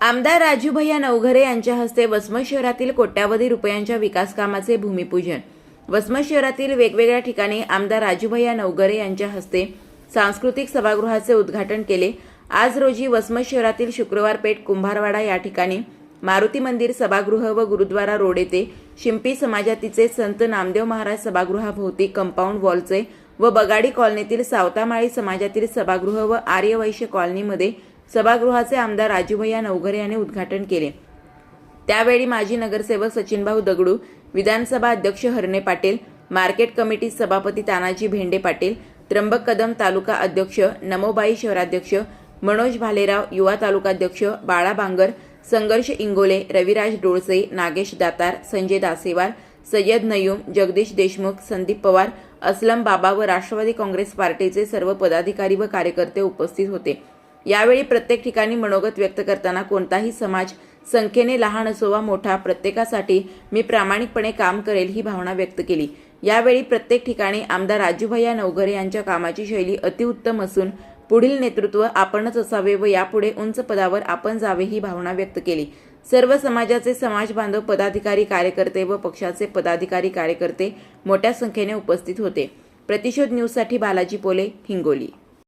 आमदार राजूभैया नवघरे यांच्या हस्ते वसमत शहरातील कोट्यावधी रुपयांच्या विकासकामाचे भूमिपूजन. वसमत शहरातील वेगवेगळ्या ठिकाणी आमदार राजूभैया नवघरे यांच्या हस्ते सांस्कृतिक सभागृहाचे उद्घाटन केले. आज रोजी वसमत शहरातील शुक्रवार पेठ कुंभारवाडा या ठिकाणी मारुती मंदिर सभागृह व गुरुद्वारा रोड येथे शिंपी समाजातीचे संत नामदेव महाराज सभागृहाभोवती कंपाऊंड वॉलचे व बगाडी कॉलनीतील सावतामाळी समाजातील सभागृह व आर्यवैश्य कॉलनीमध्ये सभागृहाचे आमदार राजूभैया नवघरे यांनी उद्घाटन केले. त्यावेळी माजी नगरसेवक सचिनभाऊ दगडू विधानसभा अध्यक्ष हरणे पाटील मार्केट कमिटी सभापती तानाजी भेंडे पाटील त्र्यंबक कदम तालुका अध्यक्ष नमोबाई शहराध्यक्ष मनोज भालेराव युवा तालुकाध्यक्ष बाळा बांगर संघर्ष इंगोले रविराज डोळसे नागेश दातार संजय दासेवार सय्यद नयूम जगदीश देशमुख संदीप पवार असलम बाबा व राष्ट्रवादी काँग्रेस पार्टीचे सर्व पदाधिकारी व कार्यकर्ते उपस्थित होते. यावेळी प्रत्येक ठिकाणी मनोगत व्यक्त करताना कोणताही समाज संख्येने लहान असो वा मोठा प्रत्येकासाठी मी प्रामाणिकपणे काम करेल ही भावना व्यक्त केली. यावेळी प्रत्येक ठिकाणी आमदार राजूभैया नवघरे यांच्या कामाची शैली अतिउत्तम असून पुढील नेतृत्व आपणच असावे व यापुढे उंच पदावर आपण जावे ही भावना व्यक्त केली. सर्व समाजाचे समाज बांधव पदाधिकारी कार्यकर्ते व पक्षाचे पदाधिकारी कार्यकर्ते मोठ्या संख्येने उपस्थित होते. प्रतिशोध न्यूजसाठी बालाजी पोले हिंगोली.